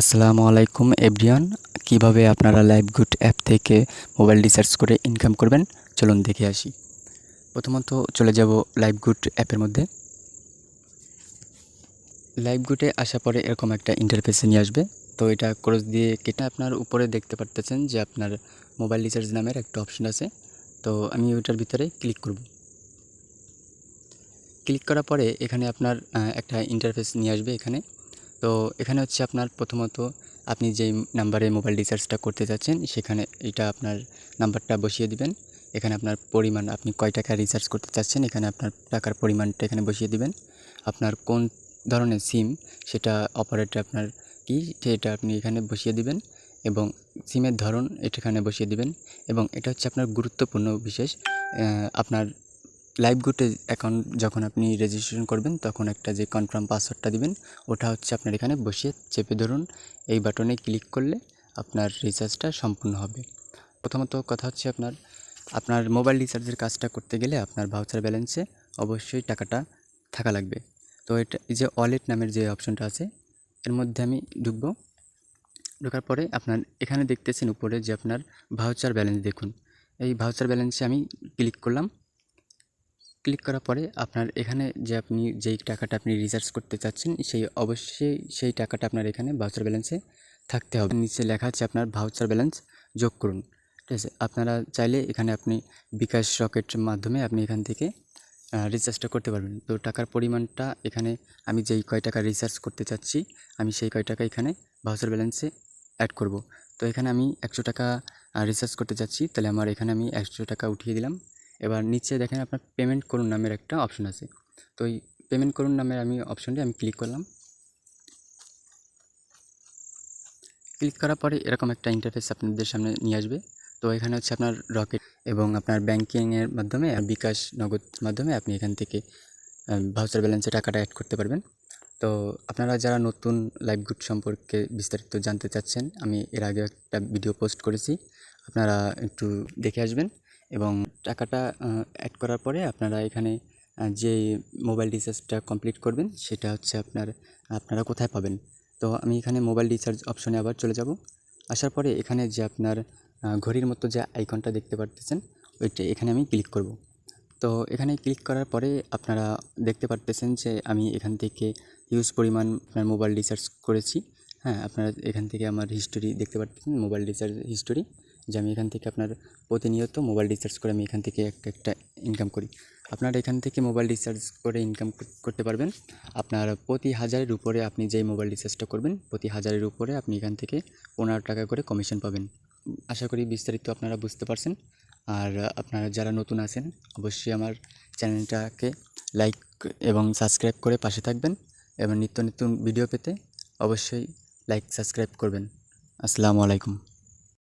আসসালামু আলাইকুম এভরিওয়ান কীভাবে আপনারা লাইভগুড অ্যাপ থেকে মোবাইল রিচার্জ করে ইনকাম করবেন? চলুন দেখে আসি। প্রথমত চলে যাব লাইভগুড অ্যাপের মধ্যে। লাইভগুডে আসার পরে এরকম একটা ইন্টারফেসে নিয়ে আসবে। তো এটা ক্রস দিয়ে কেটে আপনার উপরে দেখতে পারতেছেন যে আপনার মোবাইল রিচার্জ নামের একটা অপশন আছে। তো আমি ওইটার ভিতরে ক্লিক করব। ক্লিক করার পরে এখানে আপনার একটা ইন্টারফেস নিয়ে আসবে এখানে। তো এখানে হচ্ছে আপনার প্রথমত আপনি যেই নাম্বারে মোবাইল রিচার্জটা করতে যাচ্ছেন, সেখানে এটা আপনার নাম্বারটা বসিয়ে দিবেন। এখানে আপনার পরিমাণ, আপনি কয় টাকা রিচার্জ করতে চাচ্ছেন, এখানে আপনার টাকার পরিমাণটা এখানে বসিয়ে দিবেন। আপনার কোন ধরনের সিম সেটা অপারেটর আপনার কি, সেটা আপনি এখানে বসিয়ে দিবেন এবং সিমের ধরন এটা এখানে বসিয়ে দিবেন। এবং এটা হচ্ছে আপনার গুরুত্বপূর্ণ বিশেষ আপনার লাইভ গুটে অ্যাকাউন্ট যখন আপনি রেজিস্ট্রেশন করবেন, তখন একটা যে কনফার্ম পাসওয়ার্ডটা দিবেন, ওটা হচ্ছে আপনার এখানে বসিয়ে চেপে ধরুন, এই বাটনে ক্লিক করলে আপনার রিচার্জটা সম্পূর্ণ হবে। প্রথমত কথা হচ্ছে আপনার আপনার মোবাইল রিচার্জের কাজটা করতে গেলে আপনার ভাউচার ব্যালেন্সে অবশ্যই টাকাটা থাকা লাগবে। তো এটা, এই যে ওয়ালেট নামের যে অপশনটা আছে, এর মধ্যে আমি ঢুকবো। ঢোকার পরে আপনার, এখানে দেখতেছেন উপরে যে আপনার ভাউচার ব্যালেন্স দেখুন। এই ভাউচার ব্যালেন্সে আমি ক্লিক করলাম ক্লিক করার পরে আপনার এখানে যে আপনি যেই টাকাটা আপনি রিচার্জ করতে চাচ্ছেন, সেই অবশ্যই সেই টাকাটা আপনার এখানে ভাউচার ব্যালেন্সে থাকতে হবে। নিচে লেখা আছে আপনার ভাউচার ব্যালেন্স যোগ করুন। ঠিক আছে? আপনারা চাইলে এখানে আপনি বিকাশ রকেটের মাধ্যমে আপনি এখান থেকে রিচার্জটা করতে পারবেন। তো টাকার পরিমাণটা এখানে আমি যেই কয় টাকা রিচার্জ করতে চাচ্ছি, আমি সেই কয় টাকা এখানে ভাউচার ব্যালেন্সে অ্যাড করব। তো এখানে আমি একশো টাকা রিচার্জ করতে চাচ্ছি, তাহলে আমার এখানে আমি একশো টাকা উঠিয়ে দিলাম। এবার নিচে দেখেন আপনার পেমেন্ট করুন নামের একটা অপশন আছে। তো এই পেমেন্ট করুন নামের আমি অপশনটি আমি ক্লিক করলাম। ক্লিক করার পরে এরকম একটা ইন্টারফেস আপনাদের সামনে নিয়ে আসবে। তো এখানে হচ্ছে আপনার রকেট এবং আপনার ব্যাংকিংয়ের মাধ্যমে বিকাশ নগদ মাধ্যমে আপনি এখান থেকে ভাউচার ব্যালেন্সে টাকাটা অ্যাড করতে পারবেন। তো আপনারা যারা নতুন লাইভ গুড সম্পর্কে বিস্তারিত জানতে চাচ্ছেন, আমি এর আগে একটা ভিডিও পোস্ট করেছি। আপনারা একটু দেখে আসবেন। এবং টাকাটা অ্যাড করার পরে আপনারা এখানে যে মোবাইল রিচার্জটা কমপ্লিট করবেন, সেটা হচ্ছে আপনার, আপনারা কোথায় পাবেন। তো আমি এখানে মোবাইল রিচার্জ অপশনে আবার চলে যাব। আসার পরে এখানে যে আপনার ঘড়ির মতো যে আইকনটা দেখতে পারতেছেন, ওইটা এখানে আমি ক্লিক করব। তো এখানে ক্লিক করার পরে আপনারা দেখতে পারতেছেন যে আমি এখান থেকে হিউজ পরিমাণ আপনার মোবাইল রিচার্জ করেছি। হ্যাঁ আপনারা এখান থেকে আমার হিস্টোরি দেখতে পারতেছেন মোবাইল রিচার্জ হিস্টোরি যে আমি এখান থেকে আপনার প্রতিনিয়ত মোবাইল রিচার্জ করে আমি এখান থেকে একটা একটা ইনকাম করি। আপনারা এখান থেকে মোবাইল রিচার্জ করে ইনকাম করতে পারবেন। আপনার প্রতি হাজারের উপরে আপনি যেই মোবাইল রিচার্জটা করবেন, প্রতি হাজারের উপরে আপনি এখান থেকে পনেরো টাকা করে কমিশন পাবেন। আশা করি বিস্তারিত আপনারা বুঝতে পারছেন। আর আপনারা যারা নতুন আছেন, অবশ্যই আমার চ্যানেলটাকে লাইক এবং সাবস্ক্রাইব করে পাশে থাকবেন এবং নিত্য নতুন ভিডিও পেতে অবশ্যই লাইক সাবস্ক্রাইব করবেন। আসসালামু আলাইকুম।